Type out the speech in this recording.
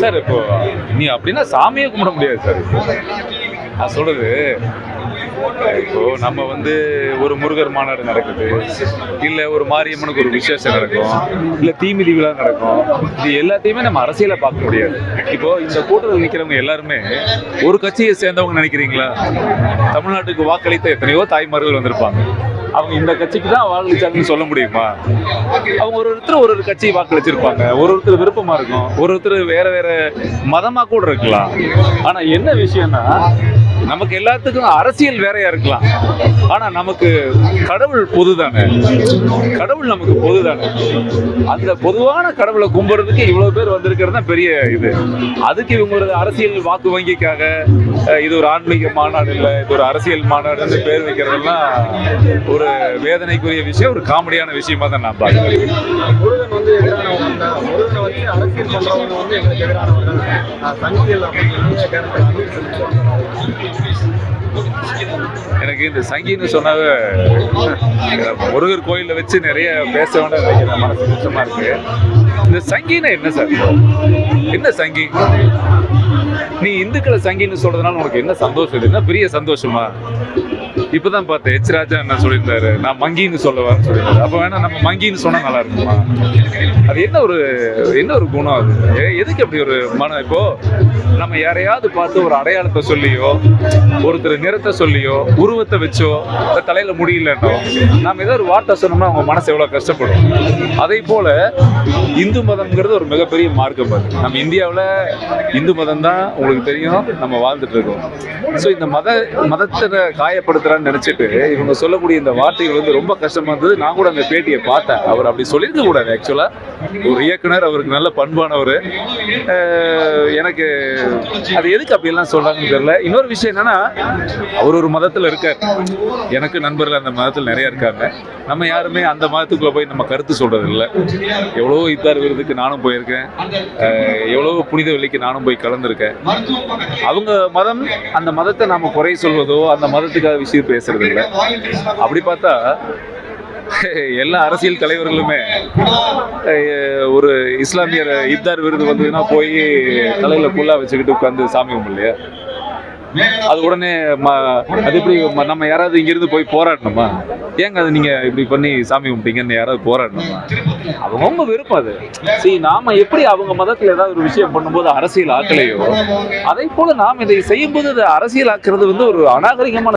Sir இப்போ நீ அப்படின்னா சாமியே கும்பிட முடியாது சார். நான் சொல்றது இப்போ நம்ம வந்து ஒரு முருகர் மாநாடு நடக்குது. இல்ல ஒரு மாரியம்மனுக்கு ஒரு விசேஷம் நடக்கும். இல்ல தீமிதி விழா நடக்கும். இது எல்லாத்தையுமே நம்ம அரசியல பார்க்க முடியாது. இப்போ இந்த கூட்டத்தில் நிக்கிறவங்க எல்லாருமே ஒரு கட்சியை சேர்ந்தவங்க நினைக்கிறீங்களா? தமிழ்நாட்டுக்கு வாக்களித்த எத்தனையோ தாய்மார்கள் வந்திருப்பாங்க. அவங்க இந்த கட்சிக்கு தான் வாக்களிச்சாங்கன்னு சொல்ல முடியுமா? அவங்க ஒரு ஒருத்தர் ஒரு ஒரு கட்சி வாக்களிச்சிருப்பாங்க. ஒரு ஒருத்தர் விருப்பமா இருக்கும். ஒரு ஒருத்தர் வேற வேற மதமா கூட இருக்கலாம். ஆனா என்ன விஷயம்னா நமக்கு எல்லாத்துக்கும் அரசியல் வேறையா இருக்கலாம். ஆனா நமக்கு கடவுள் பொதுதானே? கடவுள் நமக்கு பொதுதானே? அந்த பொதுவான கடவுளை கும்பிடுறதுக்கு இவ்வளவு பேர் வந்திருக்கிறது தான் பெரிய இது. அதுக்கு இவங்க ஒரு அரசியல் வாக்கு வங்கிக்காக இது ஒரு ஆன்மீக மாநாடு இல்லை இது ஒரு அரசியல் மாநாடுன்னு பேர் வைக்கிறதெல்லாம் ஒரு வேதனைக்குரிய விஷயம் ஒரு காமெடியான விஷயமா தான் நான் பார்க்கிறேன். பண்றவங்க வந்து எங்களுக்கு எதிரானவங்க தான். சங்கிகள் அப்படின்னு எனக்கு இந்த சங்கின்னு சொன்னாவே முருகர் கோயிலில் வச்சு நிறைய பேச வேண்டாம் நினைக்கிறேன் மனசு கஷ்டமா இருக்கு. இந்த சங்கின்னா என்ன சார்? என்ன சங்கி? நீ இந்துக்களை சங்கின்னு சொல்றதுனால உனக்கு என்ன சந்தோஷம்? என்ன பெரிய சந்தோஷமா? இப்பதான் பார்த்தேன். எச் ராஜா என்ன சொல்லியிருந்தாரு? நான் மங்கின்னு சொல்லவான்னு சொல்லியிருந்தாரு. அப்ப வேணா நம்ம மங்கின்னு சொன்னா நல்லா இருக்குமா? அது என்ன ஒரு என்ன ஒரு குணம் அது? எதுக்கு அப்படி ஒரு மனம்? இப்போ நம்ம யாரையாவது பார்த்து ஒரு அடையாளத்தை சொல்லியோ ஒருத்தர் நிறத்தை சொல்லியோ உருவத்தை வச்சோ தலையில முடியலன்னோ நாம ஏதோ ஒரு வார்த்தை சொன்னோம்னா அவங்க மனசு எவ்வளவு கஷ்டப்படும். அதே போல இந்து மதம்ங்கிறது ஒரு மிகப்பெரிய மார்க்கம் அது. நம்ம இந்தியாவில் இந்து மதம் தான் உங்களுக்கு தெரியும் நம்ம வாழ்ந்துட்டு இருக்கோம். ஸோ இந்த மத மதத்தை காயப்படுத்துறான்னு நினைச்சிட்டு இவங்க சொல்லக்கூடிய இந்த வார்த்தைகள் வந்து ரொம்ப கஷ்டமா இருந்தது. நான் கூட அந்த பேட்டியை பார்த்தேன். அவர் அப்படி சொல்லியிருக்க கூடாது ஆக்சுவலா ஒரு இயக்குனர் அவருக்கு நல்ல பண்பானவர். எனக்கு அது எதுக்கு அப்படியெல்லாம் சொல்றாங்கன்னு தெரியல. இன்னொரு விஷயம் என்னன்னா அவர் ஒரு மதத்தில் இருக்கார். எனக்கு நண்பர்கள் அந்த மதத்தில் நிறைய இருக்காங்க. நம்ம யாருமே அந்த மதத்துக்குள்ள போய் நம்ம கருத்து சொல்றது இல்லை எவ்வளவோ இத்தார் விருதுக்கு நானும் போயிருக்கேன். எவ்வளோ எவ்வளவோ புனித வெள்ளிக்கு நானும் போய் கலந்துருக்கேன். அவங்க மதம் அந்த மதத்தை நாம குறை சொல்வதோ அந்த மதத்துக்காக விஷயம் பேசுறது இல்லை அப்படி பார்த்தா எல்லா அரசியல் தலைவர்களுமே ஒரு இஸ்லாமியர் இப்தார் விருது வந்ததுன்னா போய் தலையில் புல்லா வச்சுக்கிட்டு உட்காந்து சாமி கும்பிடலையா? அது உடனே அது எப்படி நம்ம யாராவது இங்கிருந்து போய் போராடணுமா? ஏங்க அது நீங்க இப்படி பண்ணி சாமி கும்பிட்டீங்கன்னு யாராவது போராடணுமா? அவங்கவுங்க விருப்பம் அது. சரி நாம எப்படி அவங்க மதத்துல ஏதாவது ஒரு விஷயம் பண்ணும்போது அரசியல் ஆக்கலையோ அதை போல நாம் இதை செய்யும்போது அது அரசியல் ஆக்குறது வந்து ஒரு அநாகரிகமான